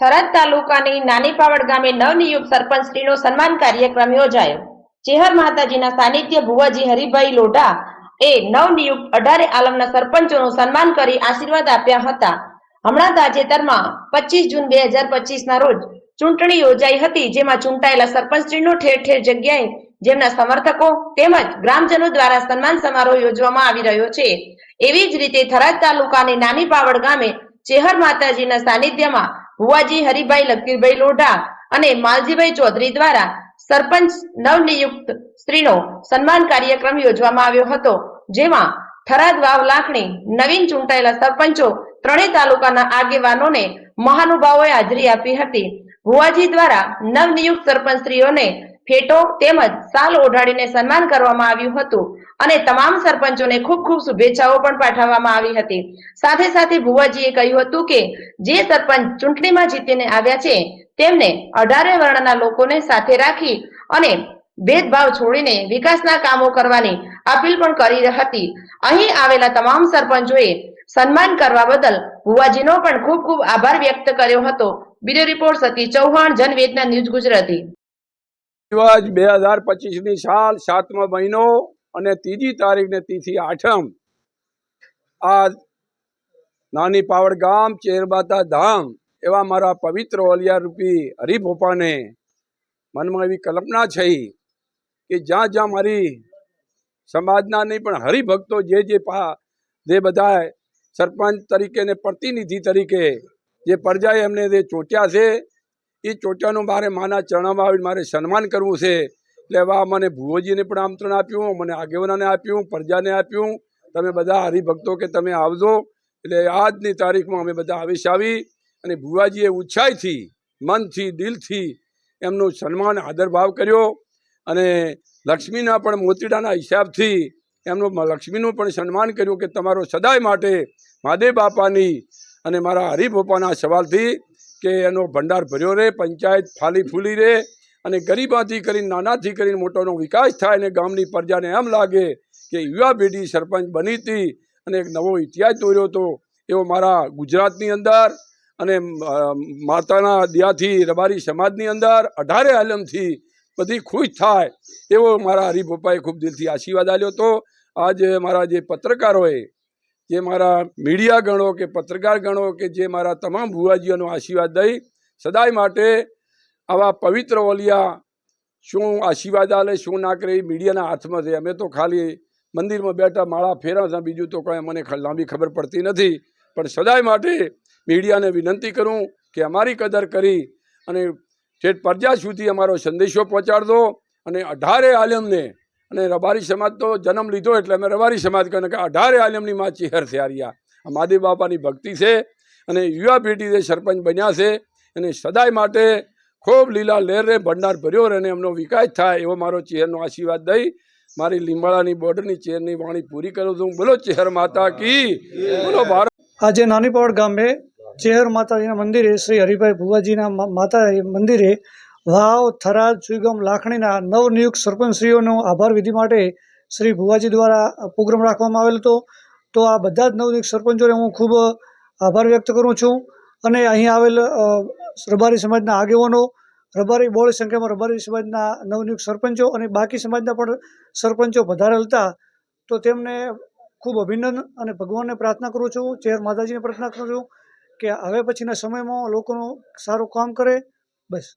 થરાદ તાલુકાની નાની પાવડ ગામે નવનિયુક્ત સરપંચ શ્રીનો સન્માન કાર્યક્રમ યોજાયો. ચેહર માતાજીના સાનિધ્ય ભુવાજી હરિભાઈ લોઢા એ નવનિયુક્ત અઢારે આલમના સરપંચોનું સન્માન કરી આશીર્વાદ આપ્યા હતા. હમણાં તાજેતરમાં પચીસ જૂન બે હજાર પચીસના રોજ ચૂંટણી યોજાઈ હતી, જેમાં ચૂંટાયેલા સરપંચશ્રીનો ઠેર ઠેર જગ્યાએ જેમના સમર્થકો તેમજ ગ્રામજનો દ્વારા સન્માન સમારોહ યોજવામાં આવી રહ્યો છે. એવી જ રીતે થરાદ તાલુકાની નાની પાવડ ગામે ચેહર માતાજીના સાનિધ્યમાં ભુવાજી, હરિભાઈ લકીરભાઈ લોઢા અને માલજીભાઈ ચૌધરી દ્વારા સરપંચ નવનિયુક્ત સ્ત્રીનો સન્માન કાર્યક્રમ યોજવામાં આવ્યો હતો, જેમાં થરાદ વાવ લાખણી નવીન ચૂંટાયેલા સરપંચો ત્રણેય તાલુકાના આગેવાનોને મહાનુભાવોએ હાજરી આપી હતી. ભુવાજી દ્વારા નવનિયુક્ત સરપંચ સ્ત્રીઓને ફેટો તેમજ સાલ ઓઢાડીને સન્માન કરવામાં આવ્યું હતું અને તમામ સરપંચોને ખૂબ ખૂબ શુભેચ્છાઓ પણ પાઠવવામાં આવી હતી. સાથે સાથે ભુવાજીએ કહ્યું હતું કે, જે સરપંચ ચૂંટણીમાં જીતીને આવ્યા છે, તેમને અઢારે વર્ણના લોકોને સાથે રાખી અને ભેદભાવ છોડીને વિકાસના કામો કરવાની અપીલ પણ કરી હતી. અહીં આવેલા તમામ સરપંચોએ સન્માન કરવા બદલ ભુવાજીનો પણ ખૂબ ખૂબ આભાર વ્યક્ત કર્યો હતો. Bureau report Sati Chauhan, Janvedna news Gujarati. દિવસ બે હજાર પચીસની સાલ સાતમો મહિનો અને ત્રીજી તારીખને તિથિ આઠમ. આ નાની પાવડ ગામ ચેરબાતા ધામ એવા મારા પવિત્ર ઓલિયા રૂપી હરિભોપાને મનમાં એવી કલ્પના છે કે જ્યાં જ્યાં મારી સમાજના નહીં પણ હરિભક્તો જે જે પા જે બધા સરપંચ તરીકે ને પ્રતિનિધિ તરીકે જે પ્રજાએ એમને જે ચોંટ્યા છે એ ચોટિયાનું મારે માના ચરણમાં આવીને મારે સન્માન કરવું છે. એટલે એવા મને ભુવોજીને પણ આમંત્રણ આપ્યું, મને આગેવાનાને આપ્યું, પ્રજાને આપ્યું. તમે બધા હરિભક્તો કે તમે આવજો. એટલે આજની તારીખમાં અમે બધા આવેશ આવી અને ભુવાજીએ ઉત્સાહથી મનથી, દિલથી એમનું સન્માન, આદરભાવ કર્યો. અને લક્ષ્મીના પણ મોતીડાના હિસાબથી એમનું લક્ષ્મીનું પણ સન્માન કર્યું કે તમારો સદાય માટે મહાદેવ બાપાની અને મારા હરિભોપાના સવાલથી કે એનો ભંડાર ભર્યો રહે પંચાયત ફાલી ફૂલી રહે અને ગરીબાથી કરીને, નાનાથી કરીને મોટોનો વિકાસ થાય અને ગામની પ્રજાને એમ લાગે કે યુવા પેઢી સરપંચ બની હતી અને એક નવો ઇતિહાસ દોર્યો હતો. એવો મારા ગુજરાતની અંદર અને માતાના દયાથી રબારી સમાજની અંદર અઢારે આલમથી બધી ખુશ થાય એવો મારા હરિભોપાએ ખૂબ દિલથી આશીર્વાદ આપ્યો હતો. આજે મારા જે પત્રકારોએ જે મારા મીડિયા ગણો કે પત્રકાર ગણો કે જે મારા તમામ ભુવાજીઓનો આશીર્વાદ દઈ, સદાય માટે આવા પવિત્ર ઓલિયા શું આશીર્વાદ આલે, શું ના કરે એ મીડિયાના હાથમાં છે. અમે તો ખાલી મંદિરમાં બેઠા માળા ફેરવતા બીજું તો કંઈ મને લાંબી ખબર પડતી નથી. પણ સદાય માટે મીડિયાને વિનંતી કરું કે અમારી કદર કરી અને ઠેઠ પ્રજા સુધી અમારો સંદેશો પહોંચાડજો અને અઢારે આલમને અને રબારી સમાજ તો જન્મ લીધો એટલે અમે રબારી સમાજ કહે કે અઢારે આલમની માં ચિહર થયારિયા આ મહાદેવ બાપાની ભક્તિ છે અને યુવા પેઢી જે સરપંચ બન્યા છે એને સદાય માટે ખૂબ લીલા લહેર ભંડાર ભર્યો રહે અને એમનો વિકાસ થાય એવો મારો ચેહરનો આશીર્વાદ દઈ મારી લીંબાળાની બોર્ડરની ચેરની વાણી પૂરી કરું છું. બોલો ચેહર માતા કી. બોલો ભારત આજે નાની પાવડ ગામે ચેહર માતાજીના મંદિરે શ્રી હરિભાઈ ભુવાજીના માતા મંદિરે વાવ, થરાદ સુઈગામ લાખણીના નવનિયુક્ત સરપંચશ્રીઓનો આભાર વિધિ માટે શ્રી ભુવાજી દ્વારા પ્રોગ્રામ રાખવામાં આવેલ હતો. તો આ બધા જ નવનિયુક્ત સરપંચોને હું ખૂબ આભાર વ્યક્ત કરું છું. અને અહીં આવેલ રબારી સમાજના આગેવાનો, રબારી બહોળી સંખ્યામાં રબારી સમાજના નવનિયુક્ત સરપંચો અને બાકી સમાજના પણ સરપંચો વધારેલ હતા. તો તેમને ખૂબ અભિનંદન અને ભગવાનને પ્રાર્થના કરું છું ચેર માતાજીને પ્રાર્થના કરું છું કે હવે પછીના સમયમાં લોકોનું સારું કામ કરે. બસ.